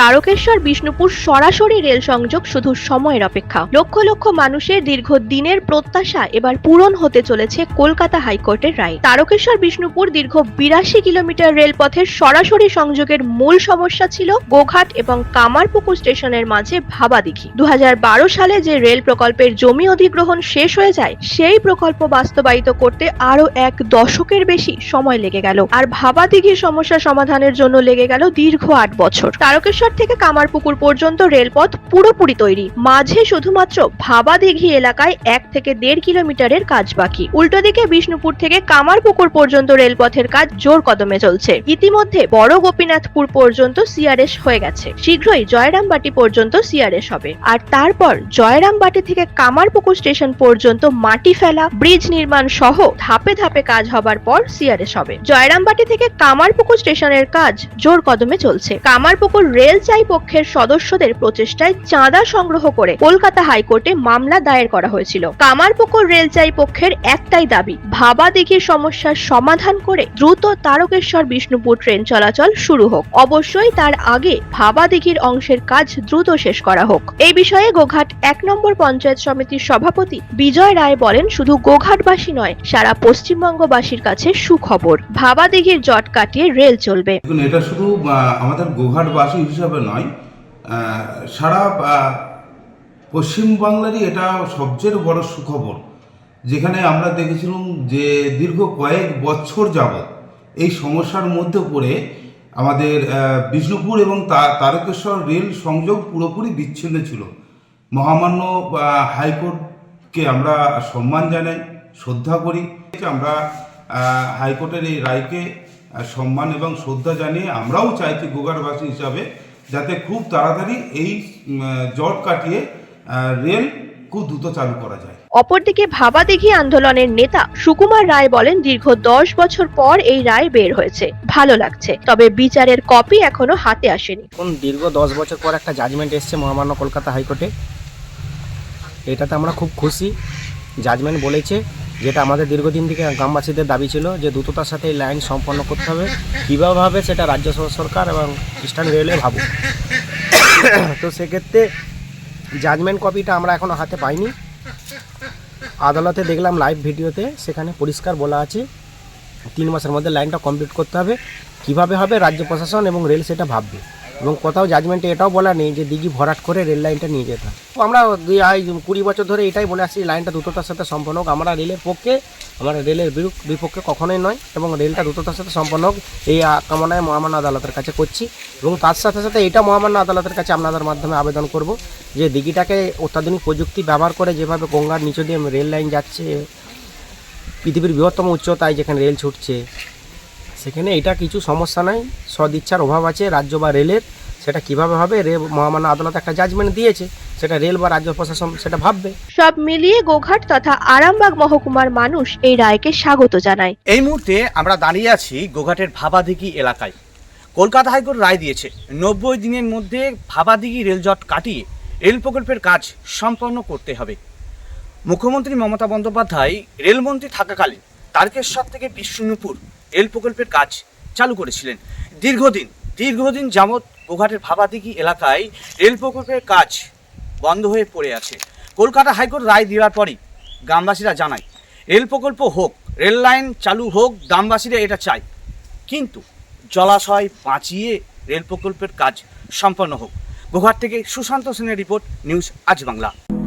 তারকেশ্বর বিষ্ণুপুর সরাসরি রেল সংযোগ শুধু সময়ের অপেক্ষা। লক্ষ লক্ষ মানুষের দীর্ঘ দিনের প্রত্যাশা এবার পূরণ হতে চলেছে কলকাতা হাইকোর্টের রায়। তারকেশ্বর বিষ্ণুপুর দীর্ঘ বিরাশি কিলোমিটার রেলপথের সরাসরি সংযোগের মূল সমস্যা ছিল গোঘাট এবং কামারপুকুর স্টেশনের মাঝে ভাবাদিঘি। দু হাজার বারো সালে যে রেল প্রকল্পের জমি অধিগ্রহণ শেষ হয়ে যায়, সেই প্রকল্প বাস্তবায়িত করতে আরও এক দশকের বেশি সময় লেগে গেল। আর ভাবাদিঘির সমস্যা সমাধানের জন্য লেগে গেল দীর্ঘ আট বছর। তারকেশ্বর থেকে কামারপুকুর পর্যন্ত রেলপথ পুরোপুরি তৈরি। মাঝে শুধুমাত্র ভাবাদিঘি এলাকায় এক থেকে দেড় কিলোমিটারের কাজ বাকি। উল্টো দিকে বিষ্ণুপুর থেকে কামারপুকুর পর্যন্ত রেলপথের কাজ জোর কদমে চলছে। ইতিমধ্যে বড় গোপীনাথপুর পর্যন্ত সিআরএস হয়ে গেছে। শীঘ্রই জয়রামবাটি পর্যন্ত সিআরএস হবে। আর তারপর জয়রামবাটি থেকে কামারপুকুর স্টেশন পর্যন্ত মাটি ফেলা, ব্রিজ নির্মাণ সহ ধাপে ধাপে কাজ হবার পর সিআরএস হবে। জয়রামবাটি থেকে কামারপুকুর স্টেশনের কাজ জোর কদমে চলছে। কামারপুকুর রেল চাই পক্ষের সদস্যদের প্রচেষ্টায় চাঁদা সংগ্রহ করে কলকাতা হাইকোর্টে মামলা দায়ের করা হয়েছিল। কামারপুকুর রেল চাই পক্ষের একটাই দাবি ভাবাদিঘির সমস্যার সমাধান করে দ্রুত তারকেশ্বর বিষ্ণুপুর ট্রেন চলাচল শুরু হোক। অবশ্যই তার আগে ভাবাদিঘির অংশের কাজ দ্রুত শেষ করা হোক। এই বিষয়ে গোঘাট এক নম্বর পঞ্চায়েত সমিতির সভাপতি বিজয় রায় বলেন, শুধু গোঘাটবাসী নয়, সারা পশ্চিমবঙ্গবাসীর কাছে সুখবর। ভাবাদিঘির জট কাটিয়ে রেল চলবে। এটা শুধু আমাদের গোঘাটবাসী হিসাবে নয়। সারা পশ্চিমবাংলারই এটা সবচেয়ে বড় সুখবর। যেখানে আমরা দেখেছিলাম যে দীর্ঘ কয়েক বছর যাবৎ এই সমস্যার মধ্যে পড়ে আমাদের বিষ্ণুপুর এবং তারকেশ্বর রেল সংযোগ পুরোপুরি বিচ্ছিন্ন ছিল। মহামান্য হাইকোর্টকে আমরা সম্মান জানাই, শ্রদ্ধা করি। আমরা হাইকোর্টের এই রায়কে সম্মান এবং শ্রদ্ধা জানিয়ে আমরাও চাইছি গোগারবাসী হিসাবে যাতে খুব তাড়াতাড়ি এই জট কাটিয়ে রেল খুব দ্রুত চালু করা যায়। অপরদিকে ভাবাদিঘি আন্দোলনের নেতা সুকুমার রায় বলেন দীর্ঘ দশ বছর পর এই রায় বের হয়েছে। ভালো লাগছে তবে বিচারের কপি এখনও হাতে আসেনি। এখন দীর্ঘ দশ বছর পর একটা জাজমেন্ট এসছে মহামান্য কলকাতা হাইকোর্টে। এটাতে আমরা খুব খুশি। জাজমেন্ট বলেছে যেটা আমাদের দীর্ঘদিন থেকে গ্রামবাসীদের দাবি ছিল যে দ্রুততার সাথে এই লাইন সম্পন্ন করতে হবে। কীভাবে সেটা রাজ্য সরকার এবং ইস্টার্ন রেলওয়ে ভাবুক। তো সেক্ষেত্রে জাজমেন্ট কপিটা আমরা এখনও হাতে পাইনি। আদালতে দেখলাম লাইভ ভিডিওতে সেখানে পরিষ্কার বলা আছে, তিন মাসের মধ্যে লাইনটা কমপ্লিট করতে হবে। কীভাবে হবে? রাজ্য প্রশাসন এবং রেল সেটা ভাববে। এবং কোথাও জাজমেন্টে এটাও বলা নেই যে দিঘি ভরাট করে রেল লাইনটা নিয়ে যেতে তো আমরা দুই আই কুড়ি বছর ধরে এটাই বলে আসছি লাইনটা দ্রুততার সাথে সম্পন্ন হোক। আমরা রেলের পক্ষে, আমরা রেলের বিপক্ষে কখনোই নয় এবং রেলটা দ্রুততার সাথে সম্পন্ন হোক, এই কামনায় মহামান্য আদালতের কাছে করছি। এবং তার সাথে সাথে এটা মহামান্য আদালতের কাছে আপনাদের মাধ্যমে আবেদন করব যে দিঘিটাকে অত্যাধুনিক প্রযুক্তি ব্যবহার করে যেভাবে গঙ্গার নিচে দিয়ে রেল লাইন যাচ্ছে, পৃথিবীর বৃহত্তম উচ্চতায় যেখানে রেল ছুটছে সেখানে এটা কিছু সমস্যা নাই সদিচ্ছার অভাব আছে রাজ্য বা রেলের সেটা কীভাবে হবে রে মহামান্য আদালত একটা জাজমেন্ট দিয়েছে সেটা রেল বা রাজ্য প্রশাসন সেটা ভাববে। সব মিলিয়ে গোঘাট তথা আরামবাগ মহকুমার মানুষ এই রায়কে স্বাগত জানায়। এই মুহূর্তে আমরা দাঁড়িয়ে আছি গোঘাটের ভাবাদিঘি এলাকায়। কলকাতা হাইকোর্ট রায় দিয়েছে নব্বই দিনের মধ্যে ভাবাদিঘি রেলজট কাটিয়ে রেল প্রকল্পের কাজ সম্পন্ন করতে হবে। মুখ্যমন্ত্রী মমতা বন্দ্যোপাধ্যায় রেলমন্ত্রী থাকাকালীন তারকেশ্বর থেকে বিষ্ণুপুর রেল প্রকল্পের কাজ চালু করেছিলেন। দীর্ঘদিন দীর্ঘদিন যাবৎ গোঘাটের ভাবাদিঘি এলাকায় রেল প্রকল্পের কাজ বন্ধ হয়ে পড়ে আছে। কলকাতা হাইকোর্ট রায় দেওয়ার পরই গ্রামবাসীরা জানায় রেল প্রকল্প হোক, রেল লাইন চালু হোক, গ্রামবাসীরা এটা চায়। কিন্তু জলাশয় বাঁচিয়ে রেল প্রকল্পের কাজ সম্পন্ন হোক। গোঘাট থেকে সুশান্ত সেনের রিপোর্ট, নিউজ আজ বাংলা।